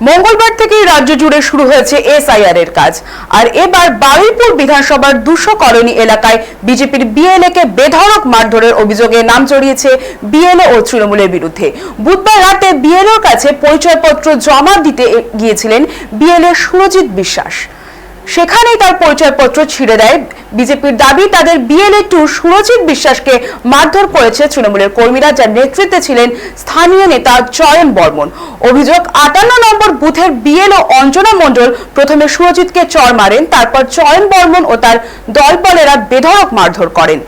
মঙ্গলবার থেকেই রাজ্য জুড়ে শুরু হয়েছে এসআইআর এর কাজ। আর এবার বারুইপুর বিধানসভার দুশো কলোনি এলাকায় বিজেপির বিএলএ কে বেধড়ক মারধরের অভিযোগে নাম জড়িয়েছে বিএলএ ও তৃণমূলের বিরুদ্ধে। বুধবার রাতে বিএলওর কাছে পরিচয়পত্র জমা দিতে গিয়েছিলেন বিএলএ সুরজিৎ বিশ্বাস। সেখানেই তার পরিচয়পত্র ছিঁড়ে দেয় বিজেপির দাবি, তাদের বিএলএ টু সুরজিৎ বিশ্বাসকে মারধর করেছে তৃণমূলের কর্মীরা, যার নেতৃত্বে ছিলেন স্থানীয় নেতা চয়ন বর্মন। অভিযোগ, আটান্ন নম্বর বুথের বিএলও অঞ্জনা মণ্ডল প্রথমে সুরজিৎকে চর মারেন, তারপর চয়ন বর্মন ও তার দলবলেরা বেধড়ক মারধর করেন।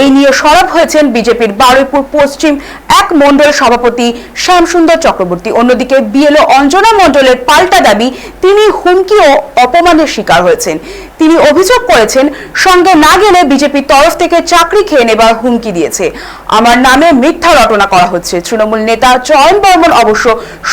এই নিয়ে সরব হয়েছেন বিজেপির বারুইপুর পশ্চিম এক মণ্ডল সভাপতি শ্যামসুন্দর চক্রবর্তী। অন্যদিকে বিএলও অঞ্জনা মণ্ডলের পাল্টা দাবি, তিনি হুমকি ও অপমানের শিকার হয়েছেন। তিনি অভিযোগ করেছেন সঙ্গে না গেলে বিজেপির তরফ থেকে চাকরি খেয়ে নেবার হুমকি দিয়েছে। আমার নামে মিথ্যা রটনা করা হচ্ছে। তৃণমূল নেতা চয়ন বর্মন অবশ্য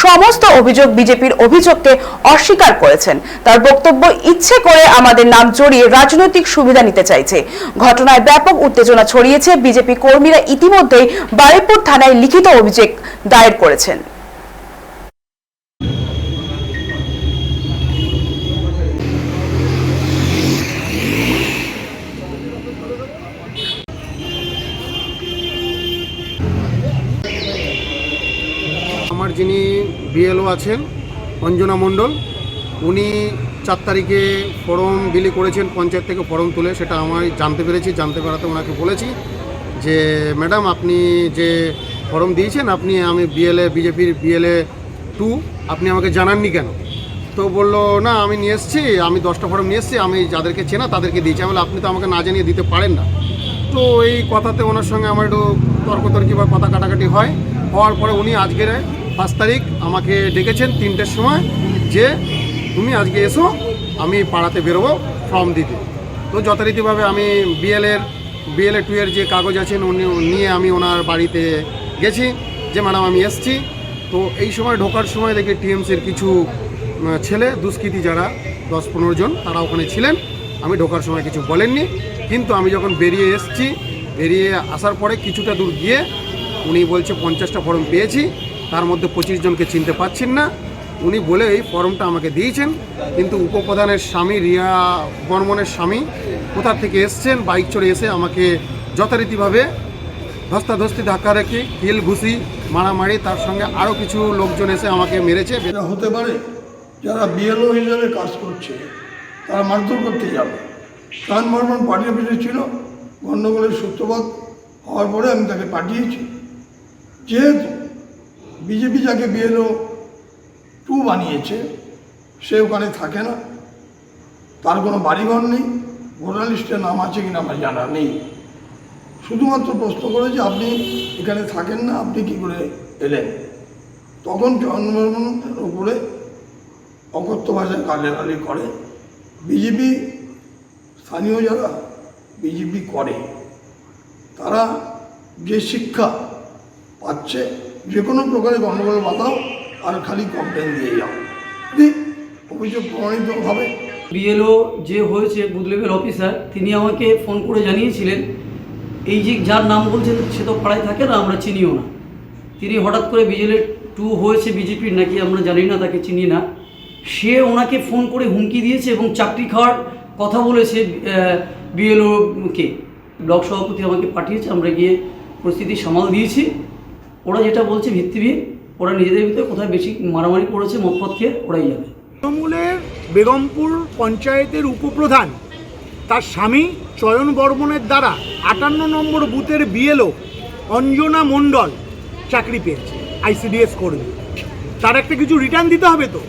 সমস্ত অভিযোগ বিজেপির অভিযোগকে অস্বীকার করেছেন। তার বক্তব্য ইচ্ছে করে আমাদের নাম জড়িয়ে রাজনৈতিক সুবিধা নিতে চাইছে। ঘটনায় ব্যাপক উত্তেজনা ছড়িয়েছে। বিজেপি কর্মীরা ইতিমধ্যেই বারুইপুর থানায় লিখিত অভিযোগ দায়ের করেছেন। আমার যিনি বিএলও আছেন, অঞ্জনা মণ্ডল, উনি চার তারিখে ফর্ম বিলি করেছেন, পঞ্চায়েত থেকে ফর্ম তুলে, সেটা আমার জানতে পেরেছি, জানতে পারাতে ওনাকে বলেছি যে, ম্যাডাম, আপনি যে ফর্ম দিয়েছেন, আপনি আমি বিএলএ বিজেপির বিএলএ টু আপনি আমাকে জানাননি কেন? তো বলল, না, আমি নিয়ে এসেছি, আমি দশটা ফর্ম নিয়ে এসেছি, আমি যাদেরকে চেনা তাদেরকে দিয়েছি। আমি আপনি তো আমাকে না জানিয়ে দিতে পারেন না। তো এই কথাতে ওনার সঙ্গে আমার একটু তর্কতর্কি বা কথা কাটাকাটি হয়। হওয়ার পরে উনি আজকের পাঁচ তারিখ আমাকে ডেকেছেন তিনটের সময় যে তুমি আজকে এসো, আমি পাড়াতে বেরোবো, ফর্ম দিতে তো যথারীতিভাবে আমি বিএলের বিএলএ টু এর যে কাগজ আছেন উনি নিয়ে আমি ওনার বাড়িতে গেছি, যে ম্যাডাম, আমি এসছি। তো এই সময় ঢোকার সময় দেখি টিএমসির কিছু ছেলে, দুষ্কৃতী যারা, দশ পনেরো জন, তারা ওখানে ছিলেন। আমি ঢোকার সময় কিছু বলেননি। কিন্তু আমি যখন বেরিয়ে এসেছি, বেরিয়ে আসার পরে কিছুটা দূর গিয়ে উনি বলছে, পঞ্চাশটা ফর্ম পেয়েছি। তার মধ্যে পঁচিশ জনকে চিনতে পারছেন না। উনি বলে এই ফর্মটা আমাকে দিয়েছেন, কিন্তু উপপ্রধানের স্বামী, রিয়া বর্মনের স্বামী কোথা থেকে এসছেন, বাইক চড়ে এসে আমাকে যথারীতিভাবে ধস্তাধস্তি, ধাক্কা রেখে কিল ঘুষি মারামারি, তার সঙ্গে আরও কিছু লোকজন এসে আমাকে মেরেছে। হতে পারে যারা বিএলও হিসাবে কাজ করছে, তারা মারধর করতে যাবে। প্রাণ বর্মন পার্টি অফিসে ছিল, গণ্ডগোলের সূত্রপাত হওয়ার পরে আমি তাকে পাঠিয়েছি। যেহেতু বিজেপি যাকে বিএলও টু বানিয়েছে, সে ওখানে থাকে না। তার কোনো বাড়িঘর নেই, ভোটার লিস্টে নাম আছে কিনা আমার জানা নেই। শুধুমাত্র প্রশ্ন করেছে আপনি এখানে থাকেন না, আপনি কি করে এলেন? তখন জন্মগ্রহণের উপরে অকথ্য ভাষায় গালাগালি করে। বিজেপি, স্থানীয় যারা বিজেপি করে, তারা যে শিক্ষা পাচ্ছে যে কোনো প্রকারে গণ্ডগোল বাঁধাও আর খালি কমপ্লেন দিয়ে যাও। যদি অভিযোগ প্রমাণিত হবে। বিএলও যে হয়েছে লেভেল অফিসার তিনি আমাকে ফোন করে জানিয়েছিলেন, এই যে যার নাম বলছেন সে তো পাড়ায় থাকে না, আমরা চিনিও না। তিনি হঠাৎ করে বিজেলে টু হয়েছে বিজেপির নাকি আমরা জানি না, তাকে চিনি না। সে ওনাকে ফোন করে হুমকি দিয়েছে এবং চাকরি খাওয়ার কথা বলেছে বিএলওকে ব্লক সভাপতি আমাকে পাঠিয়েছে, আমরা গিয়ে পরিস্থিতি সামাল দিয়েছি। ওরা যেটা বলছে ভিত্তিহীন ওরা নিজেদের ভিতরে কোথায় বেশি মারামারি করেছে মতপথ খেয়ে ওরাই যাবে তৃণমূলের বেগমপুর পঞ্চায়েতের উপপ্রধান, তার স্বামী চয়ন বর্মনের দ্বারা আটান্ন নম্বর বুথের বিএলও অঞ্জনা মণ্ডল চাকরি পেয়েছে, আইসিডিএস কর্মী। তার একটা কিছু রিটার্ন দিতে হবে তো।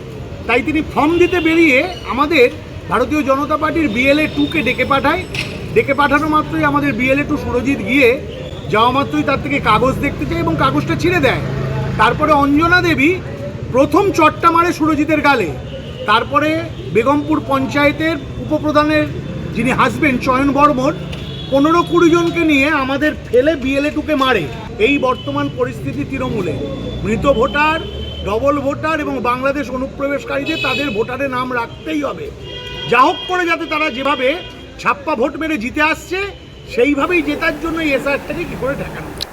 তাই তিনি ফর্ম দিতে বেরিয়ে আমাদের ভারতীয় জনতা পার্টির বিএলএ টুকে ডেকে পাঠায়। ডেকে পাঠানো মাত্রই আমাদের বিএলএ টু সুরজিৎ গিয়ে যাওয়া মাত্রই তার থেকে কাগজ দেখতে চায় এবং কাগজটা ছিঁড়ে দেয়। তারপরে অঞ্জনা দেবী প্রথম চটটা মারে সুরজিতের গালে। তারপরে বেগমপুর পঞ্চায়েতের উপপ্রধানের, যিনি হাসবেন্ড চয়ন বর্মন পনেরো কুড়ি জনকে নিয়ে আমাদের ফেলে বিএলএ টুকে মারে। এই বর্তমান পরিস্থিতি তৃণমূলে। মৃত ভোটার ডবল ভোটার এবং বাংলাদেশ অনুপ্রবেশকারীদের তাদের ভোটারে নাম রাখতেই হবে। যা হোক করে যাতে তারা যেভাবে ছাপ্পা ভোট মেরে জিতে আসছে সেইভাবেই জেতার জন্য এসআরটাকে কী করে যায়।